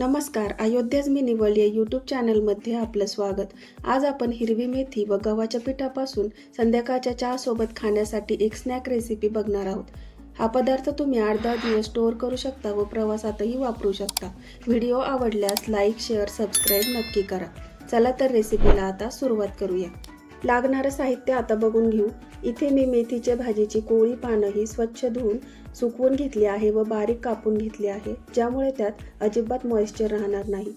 नमस्कार अयोध्याच मी निवड यूट्यूब चॅनलमध्ये आपलं स्वागत. आज आपण हिरवी मेथी व गव्हाच्या पिठापासून संध्याकाळच्या चहासोबत खाण्यासाठी एक स्नॅक रेसिपी बघणार आहोत. हा पदार्थ तुम्ही आठ दहा दिवस स्टोअर करू शकता व प्रवासातही वापरू शकता. व्हिडिओ आवडल्यास लाईक शेअर सबस्क्राईब नक्की करा. चला तर रेसिपीला आता सुरुवात करूया. लागणारं साहित्य आता बघून घेऊ. इथे मी मेथीच्या भाजीची कोळी पानं ही स्वच्छ धुवून सुकवून घेतली आहे व बारीक कापून घेतली आहे ज्यामुळे त्यात अजिबात मॉइश्चर राहणार नाही.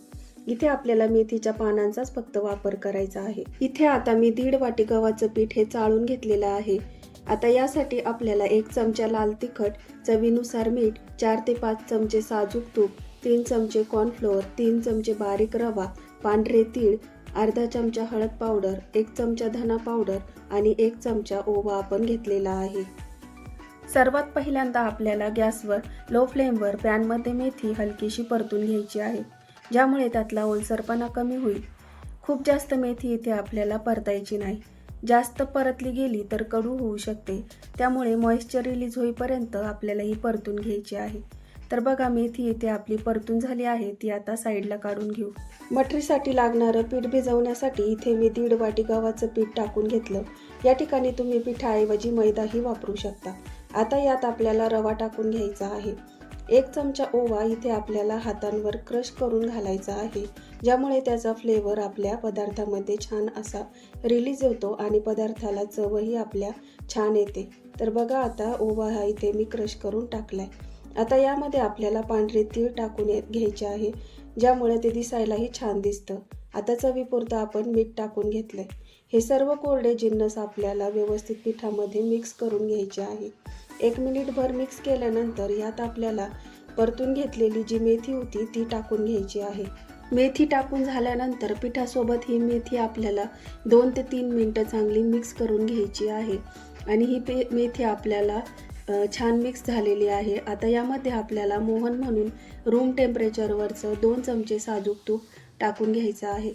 इथे आपल्याला मेथीच्या पानांचाच फक्त वापर करायचा आहे. इथे आता मी दीड वाटी गव्हाचं पीठ हे चाळून घेतलेलं आहे. आता यासाठी आपल्याला एक चमचा लाल तिखट चवीनुसार मीठ चार ते पाच चमचे साजूक तूप तीन चमचे कॉर्नफ्लोअर तीन चमचे बारीक रवा पांढरे तीळ अर्धा चमचा हळद पावडर एक चमचा धना पावडर आणि एक चमचा ओवा आपण घेतलेला आहे. सर्वात पहिल्यांदा आपल्याला गॅसवर लो फ्लेमवर पॅनमध्ये मेथी हलकीशी परतून घ्यायची आहे ज्यामुळे त्यातला ओलसरपणा कमी होईल. खूप जास्त मेथी इथे आपल्याला परतायची नाही. जास्त परतली गेली तर कडू होऊ शकते त्यामुळे मॉइश्चर रिलीज होईपर्यंत आपल्याला ही परतून घ्यायची आहे. तर बघा मेथी इथे आपली परतून झाली आहे ती आता साईडला काढून घेऊ. मठरीसाठी लागणारं पीठ भिजवण्यासाठी इथे मी दीड वाटी गव्हाचं पीठ टाकून घेतलं. या ठिकाणी तुम्ही पिठाऐवजी मैदाही वापरू शकता. आता यात आपल्याला रवा टाकून घ्यायचा आहे. एक चमचा ओवा इथे आपल्याला हातांवर क्रश करून घालायचा आहे ज्यामुळे त्याचा फ्लेवर आपल्या पदार्थामध्ये छान असा रिलीज होतो आणि पदार्थाला चवही आपल्या छान येते. तर बघा आता ओवा हा इथे मी क्रश करून टाकलाय. आता यामध्ये आपल्याला पांढरे तीळ टाकून येत घ्यायचे आहे ज्यामुळे ते दिसायलाही छान दिसतं. आता चवीपुरतं आपण मीठ टाकून घेतलंय. हे सर्व कोरडे जिन्नस आपल्याला व्यवस्थित पिठामध्ये मिक्स करून घ्यायचे आहे. एक मिनिटभर मिक्स केल्यानंतर यात आपल्याला परतून घेतलेली जी मेथी होती ती टाकून घ्यायची आहे. मेथी टाकून झाल्यानंतर पिठासोबत ही मेथी आपल्याला दोन ते तीन मिनटं चांगली मिक्स करून घ्यायची आहे. आणि ही पे मेथी आपल्याला छान मिक्स झालेली आहे. आता यामध्ये आपल्याला मोहन म्हणून रूम टेम्परेचरवरचं दोन चमचे साजूक तूप टाकून घ्यायचं आहे.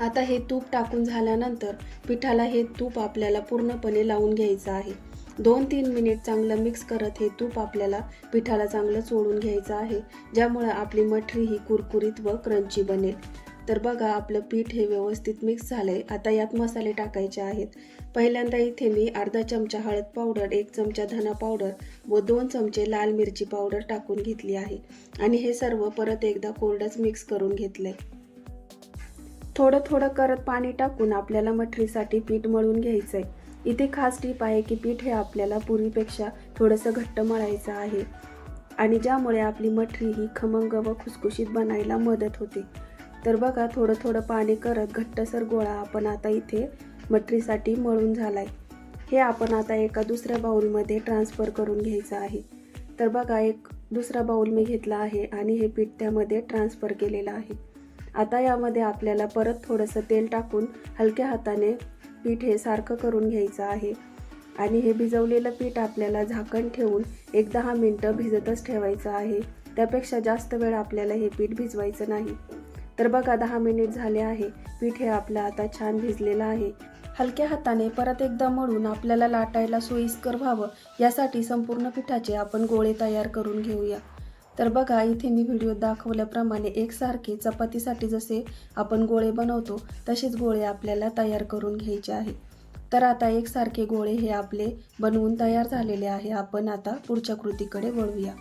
आता हे तूप टाकून झाल्यानंतर पिठाला हे तूप आपल्याला पूर्णपणे लावून घ्यायचं आहे. दोन तीन मिनिट चांगलं मिक्स करत हे तूप आपल्याला पिठाला चांगलं चोळून घ्यायचं आहे ज्यामुळं आपली मठरी ही कुरकुरीत व क्रंची बनेल. तर बघा आपलं पीठ हे व्यवस्थित मिक्स झालंय. आता यात मसाले टाकायचे आहेत. पहिल्यांदा इथे मी अर्धा चमचा हळद पावडर एक चमचा धना पावडर व दोन चमचे लाल मिरची पावडर टाकून घेतली आहे. आणि हे सर्व परत एकदा कोरडंच मिक्स करून घेतलंय. थोडं थोडं करत पाणी टाकून आपल्याला मठरीसाठी पीठ मळून घ्यायचं आहे इथे खास टीप आहे की पीठ हे आपल्याला पूर्वीपेक्षा थोडंसं घट्ट मळायचं आहे. आणि ज्यामुळे आपली मठरी ही खमंग व खुसखुशीत बनायला मदत होते. तर बघा थोडं थोडं पाणी करत घट्टसर गोळा आपण आता इथे मटरीसाठी मळून झाला आहे हे आपण आता एका दुसऱ्या बाउलमध्ये ट्रान्सफर करून घ्यायचं आहे. तर बघा एक दुसरा बाऊल मी घेतला आहे आणि हे पीठ त्यामध्ये ट्रान्सफर केलेलं आहे. आता यामध्ये आपल्याला परत थोडंसं तेल टाकून हलक्या हाताने पीठ हे सारखं करून घ्यायचं आहे. आणि हे भिजवलेलं पीठ आपल्याला झाकण ठेवून एक दहा मिनटं भिजतच ठेवायचं आहे. त्यापेक्षा जास्त वेळ आपल्याला हे पीठ भिजवायचं नाही. तर बघा दहा मिनिट झाले आहे. पीठ हे आपलं आता छान भिजलेलं आहे. हलक्या हाताने परत एकदा मळून आपल्याला लाटायला सोयीस्कर व्हावं यासाठी संपूर्ण पिठाचे आपण गोळे तयार करून घेऊया. तर बघा इथे मी व्हिडिओ दाखवल्याप्रमाणे एकसारखे चपातीसाठी जसे आपण गोळे बनवतो तसेच गोळे आपल्याला तयार करून घ्यायचे आहे. तर आता एकसारखे गोळे हे आपले बनवून तयार झालेले आहे. आपण आता पुढच्या कृतीकडे वळूया.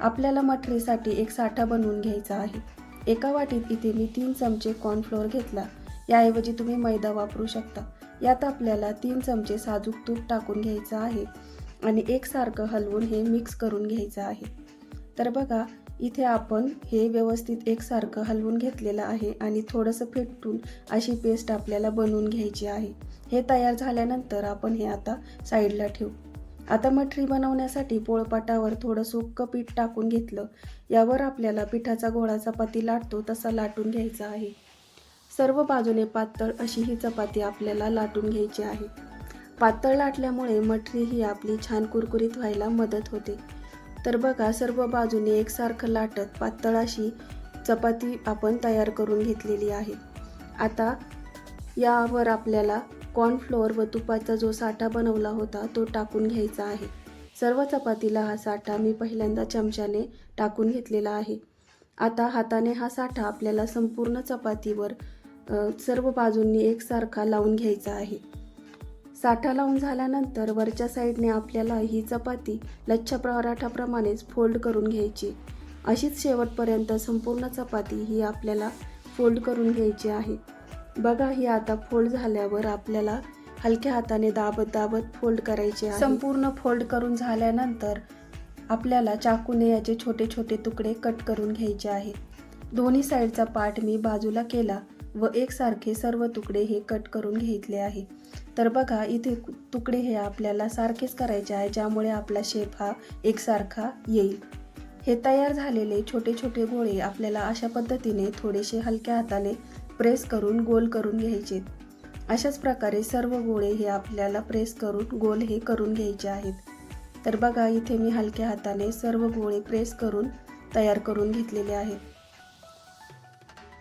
आपल्याला मठरीसाठी एक साठा बनवून घ्यायचा आहे. एका वाटीत इथे मी तीन चमचे कॉर्नफ्लोअर घेतला. याऐवजी तुम्ही मैदा वापरू शकता. यात आपल्याला तीन चमचे साजूक तूप टाकून घ्यायचं आहे आणि एकसारखं हलवून हे मिक्स करून घ्यायचं आहे. तर बघा इथे आपण हे व्यवस्थित एकसारखं हलवून घेतलेलं आहे आणि थोडंसं फेटून अशी पेस्ट आपल्याला बनवून घ्यायची आहे. हे तयार झाल्यानंतर आपण हे आता साईडला ठेवू. आता मठरी बनवण्यासाठी पोळपाटावर थोडं सुक्क पीठ टाकून घेतलं. यावर आपल्याला पिठाचा गोळा चपाती लाटतो तसा लाटून घ्यायचा आहे. सर्व बाजूने पातळ अशी ही चपाती आपल्याला लाटून घ्यायची आहे. पातळ लाटल्यामुळे मठरी ही आपली छान कुरकुरीत व्हायला मदत होते. तर बघा सर्व बाजूने एकसारखं लाटत पातळ अशी चपाती आपण तयार करून घेतलेली आहे. आता यावर आपल्याला कॉर्नफ्लोअर व तुपाचा जो साठा बनवला होता तो टाकून घ्यायचा आहे. सर्व चपातीला हा साठा मी पहिल्यांदा चमच्याने टाकून घेतलेला आहे. आता हाताने हा साठा आपल्याला संपूर्ण चपातीवर सर्व बाजूंनी एकसारखा लावून घ्यायचा आहे. साठा लावून झाल्यानंतर वरच्या साईडने आपल्याला ही चपाती लच्छा पराठाप्रमाणेच फोल्ड करून घ्यायची. अशीच शेवटपर्यंत संपूर्ण चपाती ही आपल्याला फोल्ड करून घ्यायची आहे. बघा ही आता फोल्ड झाल्यावर आपल्याला हलक्या हाताने दाबत दाबत फोल्ड करायचे संपूर्ण फोल्ड करून झाल्यानंतर आपल्याला चाकूने याचे छोटे छोटे तुकडे कट करून घ्यायचे आहेत. दोन्ही साईडचा पार्ट मी बाजूला केला व एकसारखे सर्व तुकडे हे कट करून घेतले आहे. तर बघा इथे तुकडे हे आपल्याला सारखेच करायचे आहे ज्यामुळे आपला शेप हा एकसारखा येईल. हे तयार झालेले छोटे छोटे गोळे आपल्याला अशा पद्धतीने थोडेसे हलक्या हाताने प्रेस करून गोल करून घ्यायचे. अशाच प्रकारे सर्व गोळे हे आपल्याला प्रेस करून गोल हे करून घ्यायचे आहेत. तर बघा इथे मी हलक्या हाताने सर्व गोळे प्रेस करून तयार करून घेतलेले आहेत.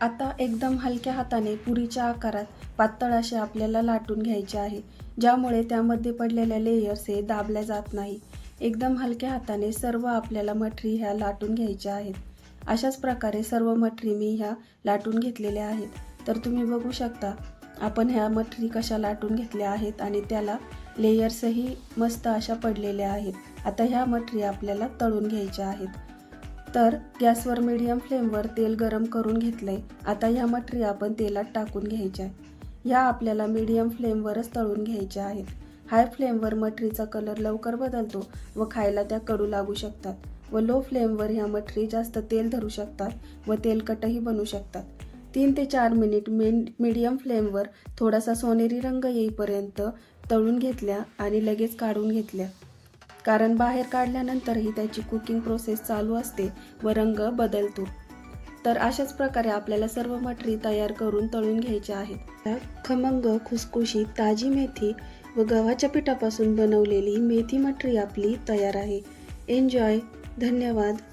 आता एकदम हलक्या हाताने पुरीच्या आकारात पातळ असे आपल्याला लाटून घ्यायचे आहे ज्यामुळे त्यामध्ये पडलेल्या लेयर्स हे दाबल्या जात नाही. एकदम हलक्या हाताने सर्व आपल्याला मठरी ह्या लाटून घ्यायच्या आहेत. अशाच प्रकारे सर्व मठरी मी ह्या लाटून घेतलेल्या आहेत. तर तुम्ही बघू शकता आपण ह्या मठरी कशा लाटून घेतल्या आहेत आणि त्याला लेयर्सही मस्त अशा पडलेल्या आहेत. आता ह्या मठरी आपल्याला तळून घ्यायच्या आहेत. तर गॅसवर मीडियम फ्लेमवर तेल गरम करून घेतलंय. आता ह्या मठरी आपण तेलात टाकून घ्यायच्या ह्या आपल्याला मीडियम फ्लेमवरच तळून घ्यायच्या आहेत. हाय फ्लेमवर मठरीचा कलर लवकर बदलतो व खायला त्या कडू लागू शकतात. व लो फ्लेमवर ह्या मटरी जास्त तेल धरू शकतात व तेलकटही बनू शकतात. तीन ते चार मिनिट मेन मीडियम फ्लेमवर थोडासा सोनेरी रंग येईपर्यंत तळून घेतल्या आणि लगेच काढून घेतल्या. कारण बाहेर काढल्यानंतरही त्याची कुकिंग प्रोसेस चालू असते व रंग बदलतो. तर अशाच प्रकारे आपल्याला सर्व मटरी तयार करून तळून घ्यायच्या आहेत. खमंग खुसखुशीत ताजी मेथी व गव्हाच्या पिठापासून बनवलेली मेथी मटरी आपली तयार आहे. एन्जॉय धन्यवाद.